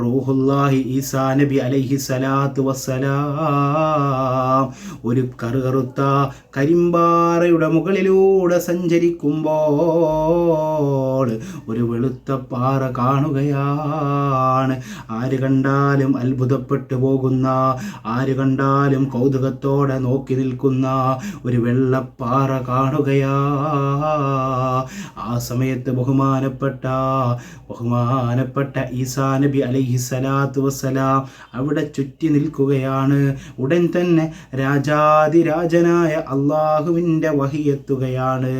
റൂഹുല്ലാഹി ഈസാ നബി അലൈഹി സലാത്തു വസ്സലാം. ഒരു കറുകറുത്ത കരിമ്പാറയുടെ മുകളിലൂടെ സഞ്ചരിക്കുമ്പോൾ ഒരു വെളുത്ത പാറ കാണുകയാണ്. ആര് കണ്ടാലും അത്ഭുതപ്പെട്ടു പോകുന്ന ആര് കണ്ടാലും കൗതുകത്തോടെ നോക്കി നിൽക്കുന്ന ഒരു വെള്ളപ്പാറ കാണുകയാ. ആ സമയത്ത് ബഹുമാനപ്പെട്ട ബഹുമാനപ്പെട്ട ഈസാ നബി അലൈഹി സലാത്തു വസ്സലാം. അവിടെ ചുറ്റി നിൽക്കുകയാണ്. ഉടൻ തന്നെ രാജാതിരാജനായ അള്ളാഹുവിന്റെ വഹിയെത്തുകയാണ്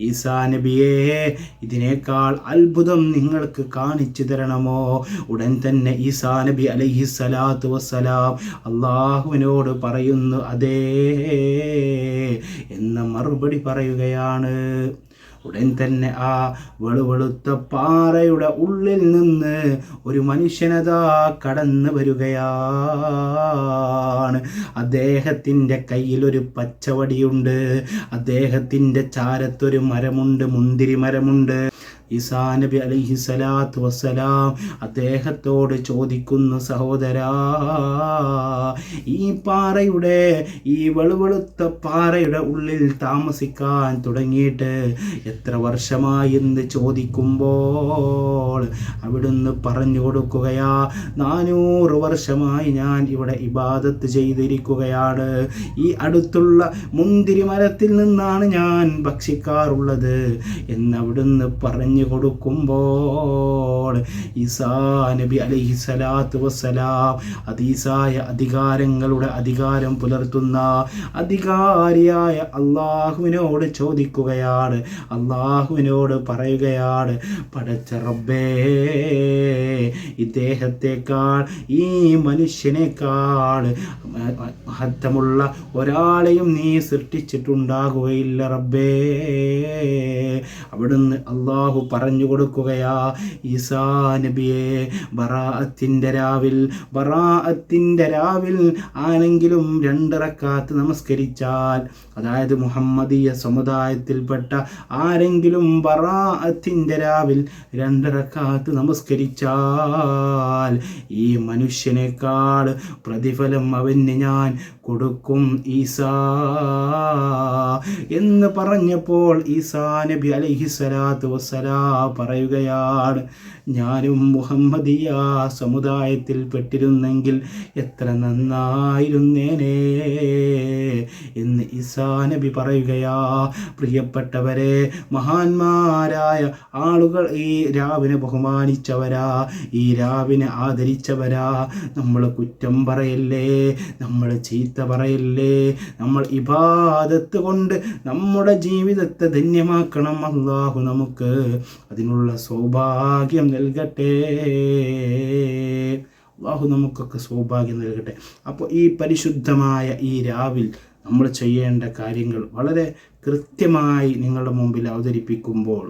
ഈസാ നബിയെ ഇതിനേക്കാൾ അത്ഭുതം നിങ്ങൾക്ക് കാണിച്ചു തരണമോ? ഉടൻ തന്നെ ഈസാ നബി അലൈഹി സലാത്തു വസ്സലാം അള്ളാഹുവിനോട് പറയുന്നു അതേ എന്ന മറുപടി പറയുകയാണ്. ഉടൻ തന്നെ ആ വെളുവെളുത്ത പാറയുടെ ഉള്ളിൽ നിന്ന് ഒരു മനുഷ്യനതാ കടന്നു വരികയാണ്. അദ്ദേഹത്തിന്റെ കയ്യിൽ ഒരു പച്ചവടിയുണ്ട്. അദ്ദേഹത്തിന്റെ ചാരത്തൊരു മരമുണ്ട്. മുന്തിരി മരമുണ്ട് ഈസാ നബി അലൈഹി സ്വലാത്തു വസ്സലാം അദ്ദേഹത്തോട് ചോദിക്കുന്നു സഹോദരാ ഈ പാറയുടെ ഈ വെളുവെളുത്ത പാറയുടെ ഉള്ളിൽ താമസിക്കാൻ തുടങ്ങിയിട്ട് എത്ര വർഷമായി എന്ന് ചോദിക്കുമ്പോൾ അവിടുന്ന് പറഞ്ഞു കൊടുക്കുകയാ നാനൂറ് വർഷമായി ഞാൻ ഇവിടെ ഇബാദത്ത് ചെയ്തിരിക്കുകയാണ്. ഈ അടുത്തുള്ള മുന്തിരി മരത്തിൽ നിന്നാണ് ഞാൻ ഭക്ഷിക്കാറുള്ളത് എന്ന് അവിടുന്ന് പറഞ്ഞു കൊടുക്കുമ്പോൾ ഈസാ നബി അലൈഹി സ്വലാത്തു വസ്സലാം അതീസായ അധികാരങ്ങളുടെ അധികാരം പുലർത്തുന്ന അധികാരിയായ അള്ളാഹുവിനോട് ചോദിക്കുകയാണ്. അള്ളാഹുവിനോട് പറയുകയാണ് പടച്ച റബ്ബേ ഇദ്ദേഹത്തെക്കാൾ ഈ മനുഷ്യനേക്കാൾ മഹത്വമുള്ള ഒരാളെയും നീ സൃഷ്ടിച്ചിട്ടുണ്ടാകുകയില്ല റബ്ബേ. അവിടുന്ന് അള്ളാഹു പറഞ്ഞു കൊടുക്കുകയാ ഈസാ നബിയെ ബറാഅത്തിന്റെ രാവിൽ ബറാഅത്തിന്റെ രാവിൽ ആരെങ്കിലും രണ്ടിറക്കാത്ത് നമസ്കരിച്ചാൽ. അതായത് മുഹമ്മദീയ സമുദായത്തിൽപ്പെട്ട ആരെങ്കിലും ബറാഅത്തിന്റെ രാവിൽ രണ്ടിറക്കാത്ത് നമസ്കരിച്ചാൽ ഈ മനുഷ്യനേക്കാൾ പ്രതിഫലം അവന് ഞാൻ കൊടുക്കും ഈസാ. എന്ന് പറഞ്ഞപ്പോൾ ഈസാ നബി അലൈഹി സ്വലാത്തു വസ്സലാ പറയുകയാണ് ഞാനും മുഹമ്മദിയ സമുദായത്തിൽ പെട്ടിരുന്നെങ്കിൽ എത്ര നന്നായിരുന്നേനേ. ഈസാ നബി പറയുകയാ പ്രിയപ്പെട്ടവരെ മഹാന്മാരായ ആളുകൾ ഈ രാവിനെ ബഹുമാനിച്ചവരാ ഈ രാവിനെ ആദരിച്ചവരാ. നമ്മൾ കുറ്റം പറയല്ലേ നമ്മൾ ചീത്ത പറയല്ലേ നമ്മൾ ഇബാദത്ത് കൊണ്ട് നമ്മുടെ ജീവിതത്തെ ധന്യമാക്കണം അള്ളാഹു നമുക്ക്. അതിനുള്ള സൗഭാഗ്യം നൽകട്ടെ. അള്ളാഹു നമുക്കൊക്കെ സൗഭാഗ്യം നൽകട്ടെ. അപ്പോൾ ഈ പരിശുദ്ധമായ ഈ രാവിൽ നമ്മൾ ചെയ്യേണ്ട കാര്യങ്ങൾ വളരെ കൃത്യമായി നിങ്ങളുടെ മുമ്പിൽ അവതരിപ്പിക്കുമ്പോൾ